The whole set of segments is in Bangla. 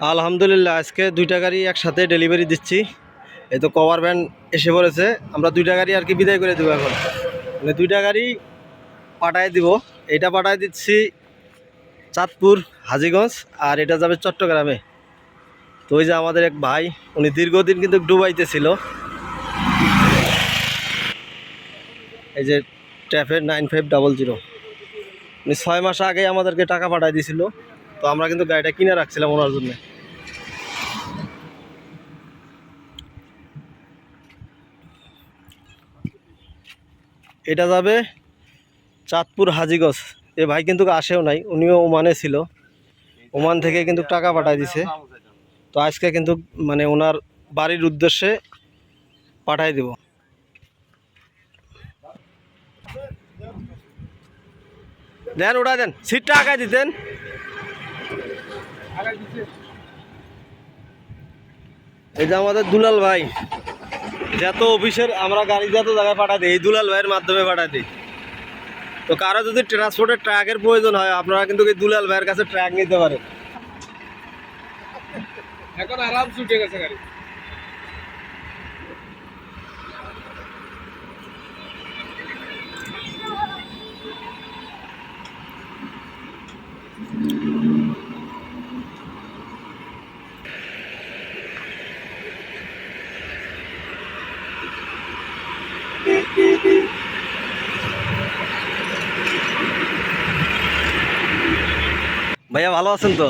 আলহামদুলিল্লাহ, আজকে দুইটা গাড়ি একসাথে ডেলিভারি দিচ্ছি। এই তো কভার ভ্যান এসে পড়েছে। আমরা দুইটা গাড়ি আর কি বিদায় করে দেবো এখন। মানে দুইটা গাড়ি পাঠায় দিব। এটা পাঠায় দিচ্ছি চাঁদপুর, হাজিগঞ্জ আর এটা যাবে চট্টগ্রামে। তো ওই যে আমাদের এক ভাই, উনি দীর্ঘদিন কিন্তু ডুবাইতে ছিল। এই যে ট্যাফের নাইন ফাইভ ডাবল জিরো উনি ছয় মাস আগে আমাদেরকে টাকা পাঠায় দিয়েছিল। তো আমরা কিন্তু গাড়িটা কিনে রাখছিলাম ওনার জন্য। এটা যাবে চাঁদপুর হাজিগঞ্জ। এ ভাই কিন্তু আসেও নাই, উনিও ওমানে ছিল। ওমান থেকে কিন্তু টাকা পাঠায় দিছে। তো আজকে কিন্তু মানে ওনার বাড়ির উদ্দেশ্যে পাঠাই দেব। দেন, ওটা দেন। সিটটা আগায় দিতেন। এই যে আমাদের দুলাল ভাই, যত অফিসের আমরা গাড়ি যত জায়গায় দিই, এই দুলাল ভাইয়ের মাধ্যমে দিই। তো কারও যদি ট্রান্সপোর্টের ট্রাকের প্রয়োজন হয়, আপনারা কিন্তু এই দুলাল ভাইয়ের কাছে ট্রাক নিতে পারেন। এখন আরাম ছুটে গেছে গাড়ি। ভাইয়া ভালো আছেন তো?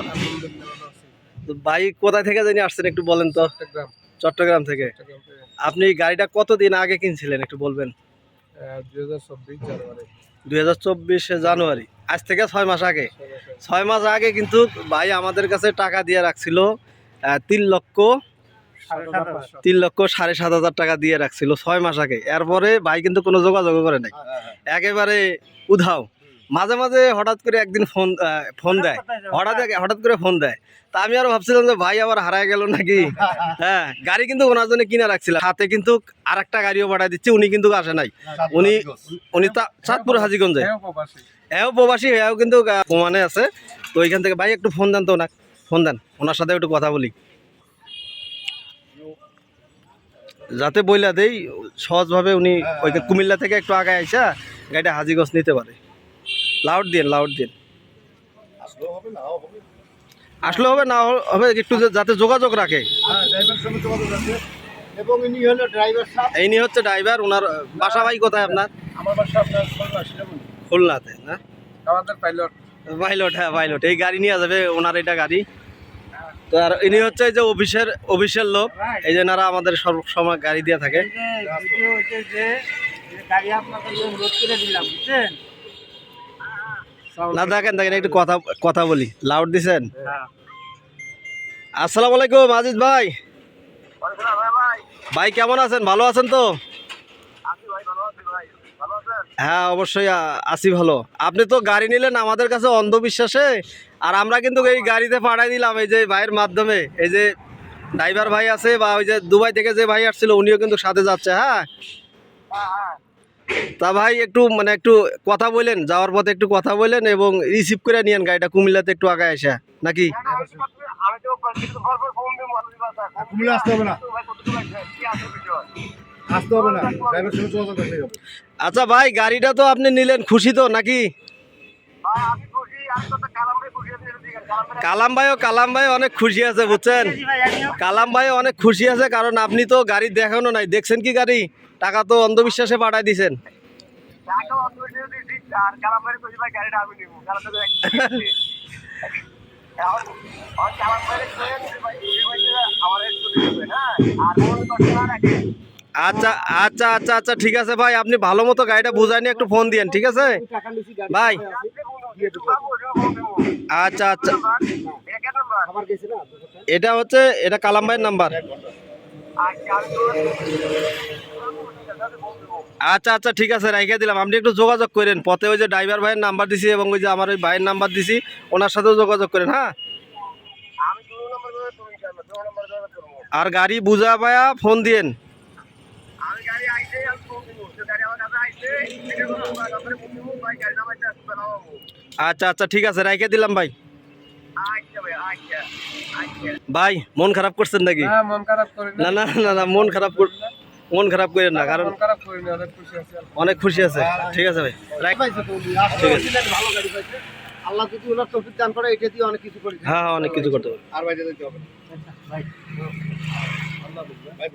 তো ভাই কোথায় থেকে জানি আসছেন একটু বলেন তো। চট্টগ্রাম। থেকে। আপনি গাড়িটা কতদিন আগে কিনছিলেন একটু বলবেন? দুই হাজার চব্বিশ জানুয়ারি। দুই হাজার চব্বিশে জানুয়ারি। আজ থেকে ছয় মাস আগে। ছয় মাস আগে। কিন্তু ভাই আমাদের কাছে টাকা দিয়ে রাখছিল তিন লক্ষ তিন লক্ষ সাড়ে সাত হাজার টাকা দিয়ে রাখছিল ছয় মাস আগে। এরপরে ভাই কিন্তু কোনো যোগাযোগ করে নাই। একেবারে উধাও। মাঝে মাঝে হঠাৎ করে একদিন ফোন ফোন দেয়। হঠাৎ হঠাৎ করে ফোন দেয়। তা আমি আরও ভাবছিলাম যে ভাই আবার হারায় গেল নাকি? হ্যাঁ গাড়ি কিন্তু ওনার জন্য কিনে রাখছিলাম। হাতে কিন্তু আর একটা গাড়িও পাঠাই দিচ্ছি উনি কিন্তু আসে নাই। উনি উনি তা- চাঁদপুর হাজিগঞ্জে। হ্যাঁ এও প্রবাসী এও কিন্তু প্রমাণে আছে। তো ওইখান থেকে ভাই একটু ফোন দেন তো ওনাকে। ফোন দেন। ওনার সাথে একটু কথা বলি। যাতে বইলা দেই সহজভাবে উনি ওই কুমিল্লা থেকে একটু আগে আইসা গাড়িটা হাজিগঞ্জ নিতে পারে। লাউড দিন লাউড দিন আসলে হবে না হবে। একটু যাতে যোগাযোগ রাখে। এবং ইনি হলো ড্রাইভার সাহেব। এই হচ্ছে ড্রাইভার ওনার বাসা ভাই কোথায় আপনার? আমার বাসা আপনার খুলনাতে না? আমাদের পাইলট। পাইলট হ্যাঁ পাইলট। এই গাড়ি নিয়ে যাবে ওনার এটা গাড়ি। তো আর ইনি হচ্ছে এই যে অফিসের অফিসের লোক। এই যে এনারা আমাদের সব সময় গাড়ি দিয়ে থাকে। গাড়ি আপনাদের দিলাম বুঝছেন? না দেখেন দেখেন একটু কথা কথা বলি। লাউড দিছেন? হ্যাঁ। আসসালামু আলাইকুম আজিজ ভাই। ভাই। কেমন আছেন? ভালো আছেন তো? হ্যাঁ অবশ্যই আছি ভালো। আপনি তো গাড়ি নিলেন আমাদের কাছে অন্ধবিশ্বাসে আর আমরা কিন্তু এই গাড়িতে পাঠাই দিলাম এই যে ভাইয়ের মাধ্যমে। এই যে ড্রাইভার ভাই আছে বা ওই যে দুবাই থেকে যে ভাই আসছিল উনিও কিন্তু সাথে যাচ্ছে হ্যাঁ। তা ভাই একটু মানে একটু কথা বলেন যাওয়ার পথে একটু কথা বলেন এবং রিসিভ করে নিয়েন গাড়িটা কুমিল্লাতে একটু আগে আসা নাকি? কুমিল্লা আসতে হবে না। আসতে হবে না। ড্রাইভার সঙ্গে যোগাযোগ রাখলেই হবে। আচ্ছা ভাই গাড়িটা তো আপনি নিলেন খুশি তো নাকি? কালাম ভাইও কালাম ভাই অনেক খুশি আছে, বুঝছেন? কালাম ভাই অনেক খুশি আছে, কারণ আপনি তো গাড়ি দেখানো নাই। দেখছেন কি গাড়ি? টাকা তো অন্ধবিশ্বাসে পাঠাই দিছেন। আচ্ছা আচ্ছা আচ্ছা আচ্ছা ঠিক আছে ভাই, আপনি ভালো মতো গাড়িটা বুঝাই নিয়ে একটু ফোন দিয়েন, ঠিক আছে? ভাই আচ্ছা আচ্ছা। এটা হচ্ছে এটা কালাম ভাইয়ের নাম্বার। আচ্ছা আচ্ছা ঠিক আছে রেখে দিলাম। আপনি একটু যোগাযোগ করেন। পথে ওই যে ড্রাইভার ভাইয়ের নাম্বার দিছি এবং ওই যে আমার ওই ভাইয়ের নাম্বার দিছি ওনার সাথেও যোগাযোগ করেন হ্যাঁ? আর গাড়ি বুঝা পায়া ফোন দিয়েন। আচ্ছা আচ্ছা ঠিক আছে রেখে দিলাম ভাই ভাই মন খারাপ করছেন নাকি হ্যাঁ মন খারাপ না না না না মন খারাপ কর- মন খারাপ করেন না কারণ অনেক খুশি আছি ঠিক আছে ভাই ঠিক আছে ভালো আল্লাহ যদি ওনার তৌফিক দান করে এটা দিয়ে অনেক কিছু করে হ্যাঁ হ্যাঁ অনেক কিছু করতে পারবে আর বাইরে যেতে হবে ভাই